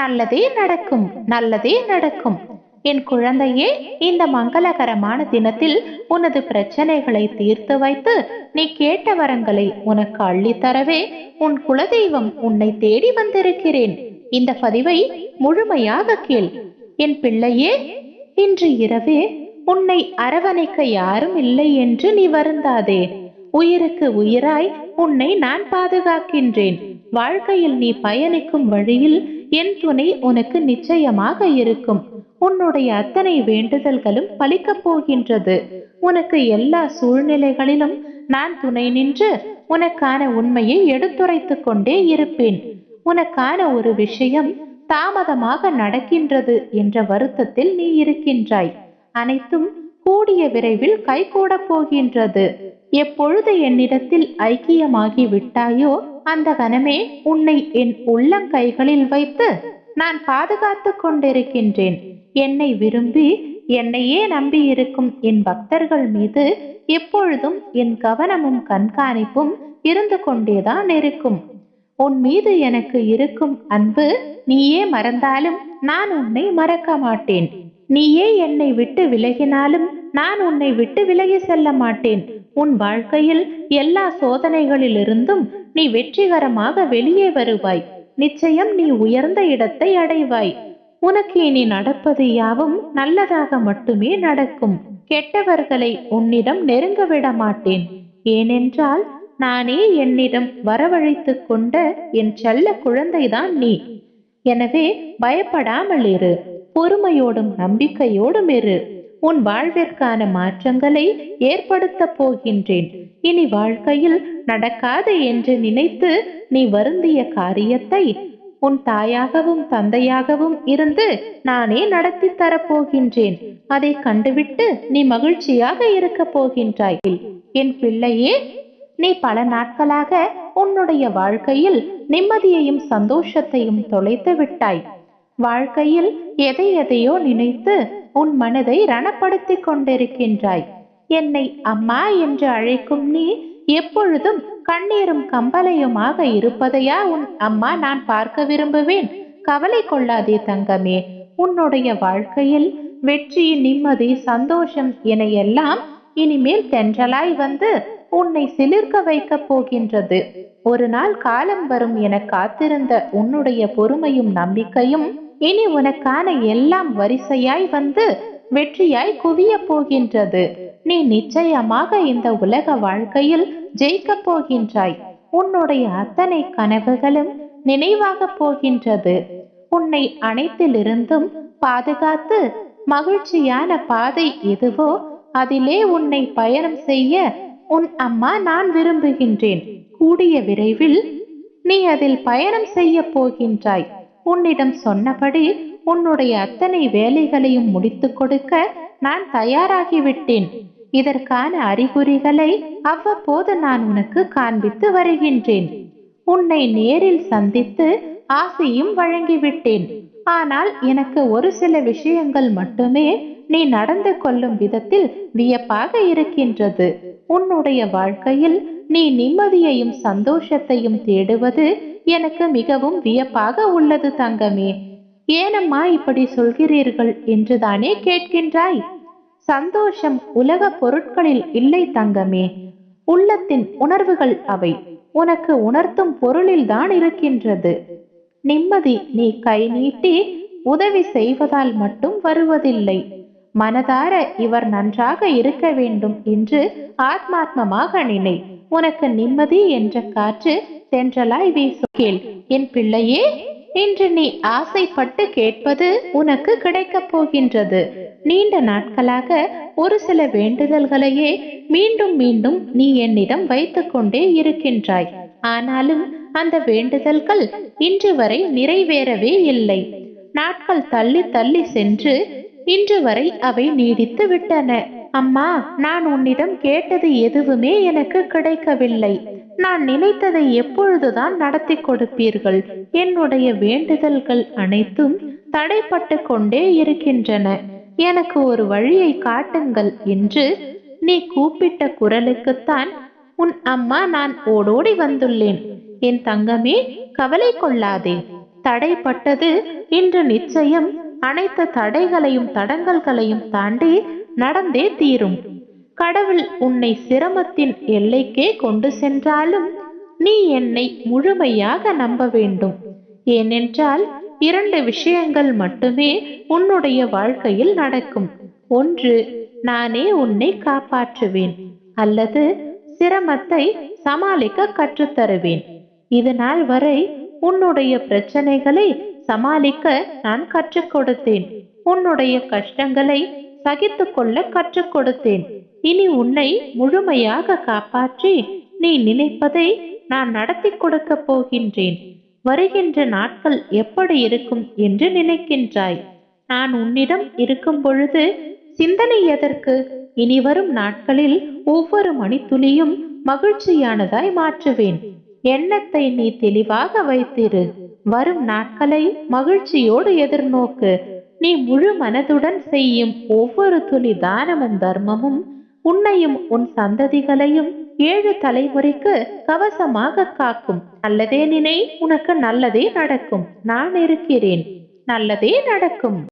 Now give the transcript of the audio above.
நல்லதே நடக்கும் நல்லதே நடக்கும். என் குழந்தையே இந்த மங்களகரமான தினத்தில் உனது பிரச்சனைகளை தீர்த்து வைத்து நீ கேட்ட வரங்களை உனக்கு அள்ளித்தரவே உன் குலதெய்வம் உன்னை தேடி வந்திருக்கிறேன். இந்த பதிவை முழுமையாக கேள். என் பிள்ளையே இன்று இரவே உன்னை அரவணைக்க யாரும் இல்லை என்று நீ வருந்தாதே. உயிருக்கு உயிராய் உன்னை நான் பாதுகாக்கின்றேன். வாழ்க்கையில் நீ பயணிக்கும் வழியில் என் துணை உனக்கு நிச்சயமாக இருக்கும். உன்னுடைய அத்தனை வேண்டுதல்களும் பலிக்கப் போகின்றது. உனக்கு எல்லா சூழ்நிலைகளிலும் நான் துணை நின்று உனக்கான உண்மையை எடுத்துரைத்து கொண்டே இருப்பேன். உனக்கான ஒரு விஷயம் தாமதமாக நடக்கின்றது என்ற வருத்தத்தில் நீ இருக்கின்றாய். அனைத்தும் கூடிய விரைவில் கைகூடப் போகின்றது. எப்பொழுது என்னிடத்தில் ஐக்கியமாகி விட்டாயோ அந்த கணமே உன்னை என் உள்ளங்கைகளில் வைத்து நான் பாதுகாத்துக் கொண்டிருக்கின்றேன். என்னை விரும்பி என்னையே நம்பி இருக்கும் என் பக்தர்கள் மீது எப்பொழுதும் என் கவனமும் கண்காணிப்பும் இருந்து கொண்டேதான் இருக்கும். உன் மீது எனக்கு இருக்கும் அன்பு நீயே மறந்தாலும் நான் உன்னை மறக்க மாட்டேன். நீயே என்னை விட்டு விலகினாலும் நான் உன்னை விட்டு விலகி செல்ல மாட்டேன். உன் வாழ்க்கையில் எல்லா சோதனைகளிலிருந்தும் நீ வெற்றிகரமாக வெளியே வருவாய். நிச்சயம் நீ உயர்ந்த இடத்தை அடைவாய். உனக்கு இனி நடப்பது யாவும் நல்லதாக மட்டுமே நடக்கும். கெட்டவர்களை உன்னிடம் நெருங்க விட மாட்டேன் ஏனென்றால் நானே என்னிடம் வரவழைத்துக் கொண்ட என் செல்ல குழந்தைதான் நீ. எனவே பயப்படாமல் இரு. பொறுமையோடும் நம்பிக்கையோடும் இரு. உன் வாழ்விற்கான மாற்றங்களை ஏற்படுத்த போகின்றேன். இனி வாழ்க்கையில் நடக்காது என்று நினைத்து நீ வருந்திய காரியத்தை உன் தாயாகவும் தந்தையாகவும் இருந்து நானே நடத்தி தரப்போகின்றேன் அதை கண்டுவிட்டு நீ மகிழ்ச்சியாக இருக்க போகின்றாய். என் பிள்ளையே நீ பல நாட்களாக உன்னுடைய வாழ்க்கையில் நிம்மதியையும் சந்தோஷத்தையும் தொலைத்து விட்டாய். வாழ்க்கையில் எதை எதையோ நினைத்து உன் மனதை ரணப்படுத்திக் கொண்டிருக்கின்றாய். என்னை அம்மா என்று அழைக்கும் நீ எப்பொழுதும் கண்ணீரும் கம்பலையுமாக இருப்பதையா உன் அம்மா நான் பார்க்க விரும்புவேன். கவலை கொள்ளாதே தங்கமே. உன்னுடைய வாழ்க்கையில் வெற்றி நிம்மதி சந்தோஷம் என எல்லாம் இனிமேல் தென்றலாய் வந்து உன்னை சிலிர்க்க வைக்க போகின்றது. ஒரு நாள் காலம் வரும் என காத்திருந்த உன்னுடைய பொறுமையும் நம்பிக்கையும் இனி உனக்கான எல்லாம் வரிசையாய் வந்து வெற்றியாய் குவிய போகின்றது. நீ நிச்சயமாக இந்த உலக வாழ்க்கையில் ஜெயிக்கப் போகின்றாய். உன்னுடைய அத்தனை கனவுகளும் நினைவாக போகின்றது. உன்னை அனைத்திலிருந்தும் பாதுகாத்து மகிழ்ச்சியான பாதை எதுவோ அதிலே உன்னை பயணம் செய்ய உன் அம்மா நான் விரும்புகின்றேன். கூடிய விரைவில் நீ அதில் பயணம் செய்ய போகின்றாய். உன்னிடம் சொன்னபடி உன்னுடைய அத்தனை வேலைகளையும் முடித்துக் கொடுக்க நான் தயாராகிவிட்டேன். இதற்கான அறிகுறிகளை அவ்வப்போது நான் உனக்கு காண்பித்து வருகின்றேன். உன்னை நேரில் சந்தித்து ஆசையும் வழங்கிவிட்டேன். ஆனால் எனக்கு ஒரு சில விஷயங்கள் மட்டுமே நீ நடந்து கொள்ளும் விதத்தில் வியப்பாக இருக்கின்றது. உன்னுடைய வாழ்க்கையில் நீ நிம்மதியையும் சந்தோஷத்தையும் தேடுவது எனக்கு மிகவும் வியப்பாக உள்ளது தங்கமே. ஏனம்மா இப்படி சொல்கிறீர்கள்? என்றுதானே கேட்கின்றாய். சந்தோஷம் உலக பொருட்களில் இல்லை தங்கமே. உள்ளத்தின் உணர்வுகள் அவை. உனக்கு உணர்த்தும் பொருளில் தான் இருக்கின்றது. நிம்மதி நீ கை நீட்டி உதவி செய்வதால் மட்டும் வருவதில்லை. மனதார இவர் நன்றாக இருக்க வேண்டும் என்று ஆத்மாத்மமாக நினை. உனக்கு நிம்மதி என்ற காற்று தென்றலாய் வீசு கேள் என் பிள்ளையே இன்று நீ ஆசைப்பட்டு கேட்பது உனக்கு கிடைக்கப் போகின்றது. நீண்ட நாட்களாக ஒரு சில வேண்டுதல்களையே மீண்டும் மீண்டும் நீ என்னிடம் வைத்துக்கொண்டே இருக்கின்றாய். ஆனாலும் அந்த வேண்டுதல்கள் இன்று வரை நிறைவேறவே இல்லை. நாட்கள் தள்ளி தள்ளி சென்று இன்று வரை அவை நீடித்து விட்டன. அம்மா நான் உன்னிடம் கேட்டது எதுவுமே எனக்கு கிடைக்கவில்லை. நான் நினைத்ததை எப்பொழுதுதான் நடத்தி கொடுப்பீர்கள். என்னுடைய வேண்டுதல்கள் அனைத்தும் தடைப்பட்டு கொண்டே இருக்கின்றன. எனக்கு ஒரு வழியை காட்டுங்கள் என்று நீ கூப்பிட்ட குரலுக்குத்தான் உன் அம்மா நான் ஓடோடி வந்துள்ளேன். என் தங்கமே கவலை கொள்ளாதே. தடைப்பட்டது இன்று நிச்சயம் அனைத்து தடைகளையும் தடங்கல்களையும் தாண்டி நடந்தே தீரும். கடவுள் உன்னை சிரமத்தின் எல்லைக்கே கொண்டு சென்றாலும் நீ என்னை முழுமையாக நம்ப வேண்டும். ஏனென்றால் இரண்டு விஷயங்கள் மட்டுமே உன்னுடைய வாழ்க்கையில் நடக்கும். ஒன்று நானே உன்னை காப்பாற்றுவேன் அல்லது சிரமத்தை சமாளிக்க கற்றுத்தருவேன். இது நாள் வரை உன்னுடைய பிரச்சனைகளை சமாளிக்க நான் கற்றுக் கொடுத்தேன். உன்னுடைய கஷ்டங்களை சகித்து கொள்ள கற்றுக் கொடுத்தேன் இனி உன்னை முழுமையாக காப்பாற்றி நீ நினைப்பதை நான் நடத்தி கொடுக்க போகின்றேன். வருகின்ற நாட்கள் எப்படி இருக்கும் என்று நினைக்கின்றாய். நான் உன்னிடம் இருக்கும் பொழுது சிந்தனை எதற்கு? இனி வரும் நாட்களில் ஒவ்வொரு மணித்துளியும் மகிழ்ச்சியானதாய் மாற்றுவேன். எண்ணத்தை நீ தெளிவாக வைத்திரு. வரும் நாட்களை மகிழ்ச்சியோடு எதிர்நோக்கு. நீ முழு மனதுடன் செய்யும் ஒவ்வொரு துளி தானமும் தர்மமும் உன்னையும் உன் சந்ததிகளையும் ஏழு தலைமுறைக்கு கவசமாக காக்கும். நல்லதே நினை உனக்கு நல்லதே நடக்கும். நான் இருக்கிறேன். நல்லதே நடக்கும்.